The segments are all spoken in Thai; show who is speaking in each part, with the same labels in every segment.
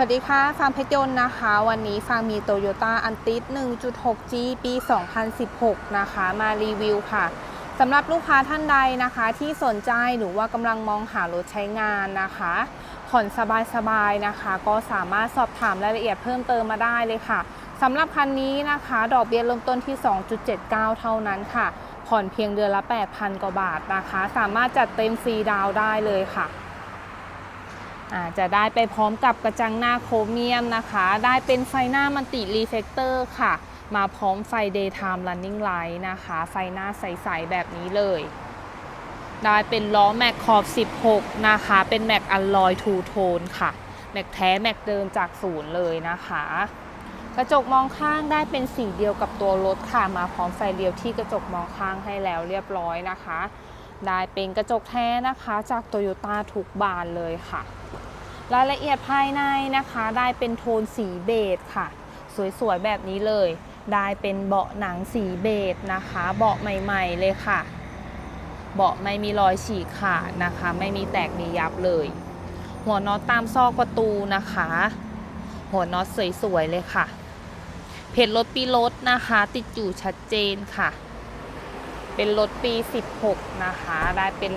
Speaker 1: สวัสดีค่ะ ฟางเพชรยนต์นะคะ วันนี้ฟางมีโตโยต้าอันติส 1.6G ปี 2016 นะคะ มารีวิวค่ะสำหรับลูกค้าท่านใดนะคะ ที่สนใจหรือว่ากำลังมองหารถใช้งานนะคะผ่อนสบายๆนะคะ ก็สามารถสอบถามรายละเอียดเพิ่มเติมมาได้เลยค่ะสำหรับคันนี้นะคะ ดอกเบี้ยเริ่มต้นที่ 2.79 เท่านั้นค่ะ ผ่อนเพียงเดือนละ 8,000 กว่าบาทนะคะ สามารถจัดเต็มฟรีดาวน์ได้เลยค่ะ จะได้ไปพร้อมกับกระจังหน้าโครเมียมนะคะ ได้เป็นไฟหน้ามันติรีเฟกเตอร์ค่ะ มาพร้อมไฟ daytime running light นะคะ ไฟหน้าใส ๆ แบบนี้เลย ได้เป็นล้อแม็กขอบ 16 นะคะ เป็นแม็กอัลลอยทูโทนค่ะ แม็กแท้แม็กเดิมจากศูนย์เลยนะคะ กระจกมองข้างได้เป็นสีเดียวกับตัวรถค่ะ มาพร้อมไฟเลี้ยวที่กระจกมองข้างให้แล้วเรียบร้อยนะคะ ได้เป็นกระจกแท้นะคะจากโตโยต้าทุกบานเลยค่ะ รายละเอียดภายในนะคะ ได้เป็นโทนสีเบจค่ะ สวยๆ แบบนี้เลย ได้เป็นเบาะหนังสีเบจนะคะ เบาะใหม่ๆเลยค่ะ เบาะไม่มีรอยฉีกขาดนะคะ ไม่มีแตกมียับเลย หัวน็อตตามซอกประตูนะคะ หัวน็อตสวยๆเลยค่ะ เพจรถปีรถนะคะ ติดอยู่ชัดเจนค่ะ เป็นรถปี 16 นะคะ ได้เป็น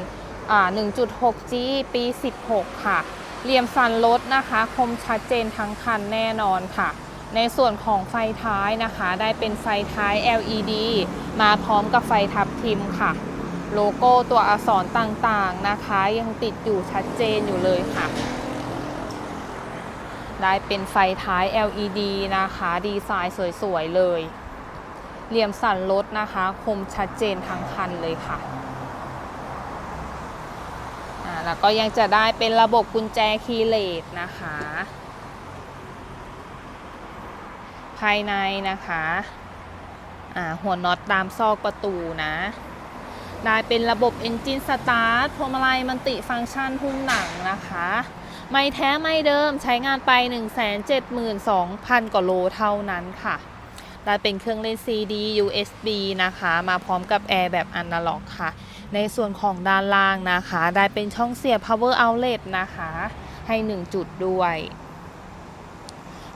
Speaker 1: อ่า 1.6G ปี 16 ค่ะ เหลี่ยมสันรถนะคะ คมชัดเจนทั้งคันแน่นอนค่ะ ในส่วนของไฟท้ายนะคะ ได้เป็นไฟท้าย LED มาพร้อมกับไฟทับทิมค่ะ โลโก้ตัวอักษรต่างๆนะคะ ยังติดอยู่ชัดเจนอยู่เลยค่ะ ได้เป็นไฟท้าย LED นะคะ ดีไซน์สวยๆเลย เหลี่ยมสันรถนะคะ คมชัดเจนทั้งคันเลยค่ะ อ่าแล้วก็ยังจะได้เป็นระบบกุญแจคีย์เลสนะคะ ภายในนะคะอ่าหัวน็อตตามซอกประตูนะ ได้เป็นระบบ Engine Start พวงมาลัยมันติฟังก์ชันหุ้มหนังนะคะไม่แท้ไม่เดิมใช้งานไป 172,000 กว่าโลเท่านั้นค่ะ ได้เป็นเครื่องเล่น CD USB นะคะ มาพร้อมกับแอร์แบบอนาล็อกค่ะ ในส่วนของด้านล่างนะคะ ได้เป็นช่องเสียบ power outlet นะคะ ให้ 1 จุดด้วย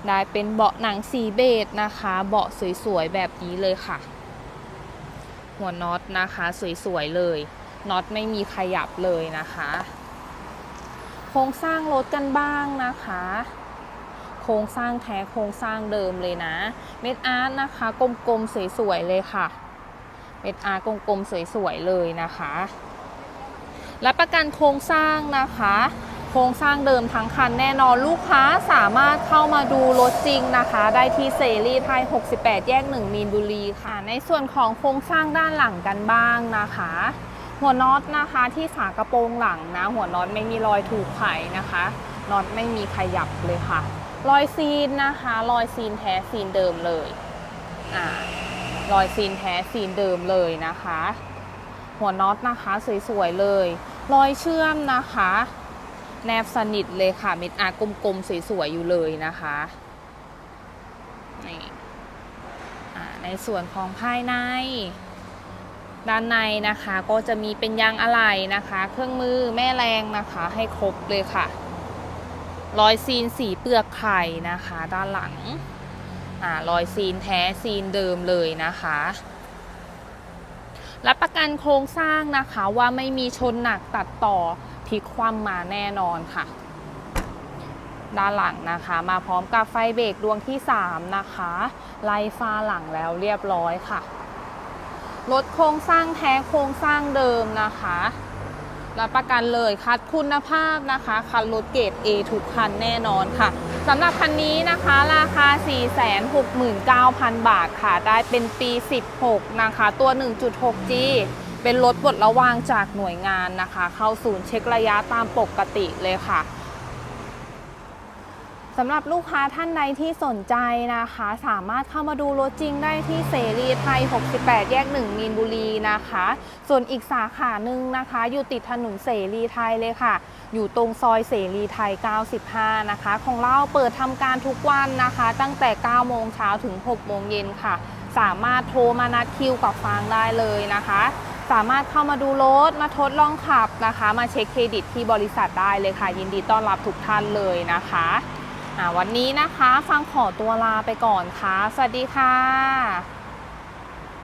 Speaker 1: ได้เป็นเบาะหนังสีเบจนะคะ เบาะสวยๆ แบบนี้เลยค่ะ หัวน็อตนะคะ สวยๆ เลยน็อตไม่มีขยับเลยนะคะ โครงสร้างรถกันบ้างนะคะ โครงสร้างแท้โครงสร้างเดิมเลยนะ เม็ดอาร์ตนะคะกลมๆสวยๆเลยค่ะ เม็ดอาร์ตกลมๆสวยๆเลยนะคะ รับประกันโครงสร้างนะคะโครงสร้างเดิมทั้งคันแน่นอนลูกค้าสามารถเข้ามาดูรถจริงนะคะ ได้ที่เซรีไทย 68 แยก 1 มีนบุรีค่ะ ในส่วนของโครงสร้างด้านหลังกันบ้างนะคะ หัวน็อตนะคะที่ฝากระโปรงหลังนะ หัวน็อตไม่มีรอยถูกไขนะคะน็อตไม่มีขยับเลยค่ะ รอยซีนนะคะรอยซีนแท้ซีนเดิมเลยอ่ารอยซีนแท้ซีนเดิมเลยนะคะ หัวน็อตนะคะสวยๆเลยรอยเชื่อมนะคะ แนบสนิทเลยค่ะเม็ดอากลมๆสวยๆอยู่เลยนะคะนี่ในส่วนของภายใน ด้านในนะคะก็จะมีเป็นยางอะไหล่นะคะ เครื่องมือแม่แรงนะคะ ให้ครบเลยค่ะ รอยซีนสีเปลือกไข่นะคะ ด้านหลังอ่ารอยซีนแท้ซีนเดิมเลยนะคะรับประกันโครงสร้างนะคะว่าไม่มีชนหนักตัดต่อพลิกคว่ำมาแน่นอนค่ะ ด้านหลังนะคะ มาพร้อมกับไฟเบรกดวงที่ 3 นะคะไล่ฟ้าหลังแล้วเรียบร้อยค่ะรถโครงสร้างแท้โครงสร้างเดิมนะคะ รับประกันเลยคัดคุณภาพนะคะคันรถเกรด A ทุกคันแน่นอนค่ะสำหรับคันนี้นะคะราคา 469,000 บาทค่ะ ได้เป็นปี 16 นะคะตัว 1.6G เป็นรถบดระวางจากหน่วยงานนะคะ เข้าศูนย์เช็คระยะตามปกติเลยค่ะ สำหรับลูกค้าท่านใดที่สนใจนะคะ สามารถเข้ามาดูรถจริงได้ที่เสรีไทย 68 แยก 1 มีนบุรีนะคะ ส่วนอีกสาขาหนึ่งนะคะ อยู่ติดถนนเสรีไทยเลยค่ะ อยู่ตรงซอยเสรีไทย 95 นะคะ ของเราเปิดทำการทุกวันนะคะ ตั้งแต่ 9 โมงเช้าถึง 6 โมงเย็นค่ะ สามารถโทรมานัดคิวกับฟางได้เลยนะคะ สามารถเข้ามาดูรถมาทดลองขับนะคะ มาเช็คเครดิตที่บริษัทได้เลยค่ะ ยินดีต้อนรับทุกท่านเลยนะคะ วันนี้นะคะ ฟังขอตัวลาไปก่อนค่ะ สวัสดีค่ะ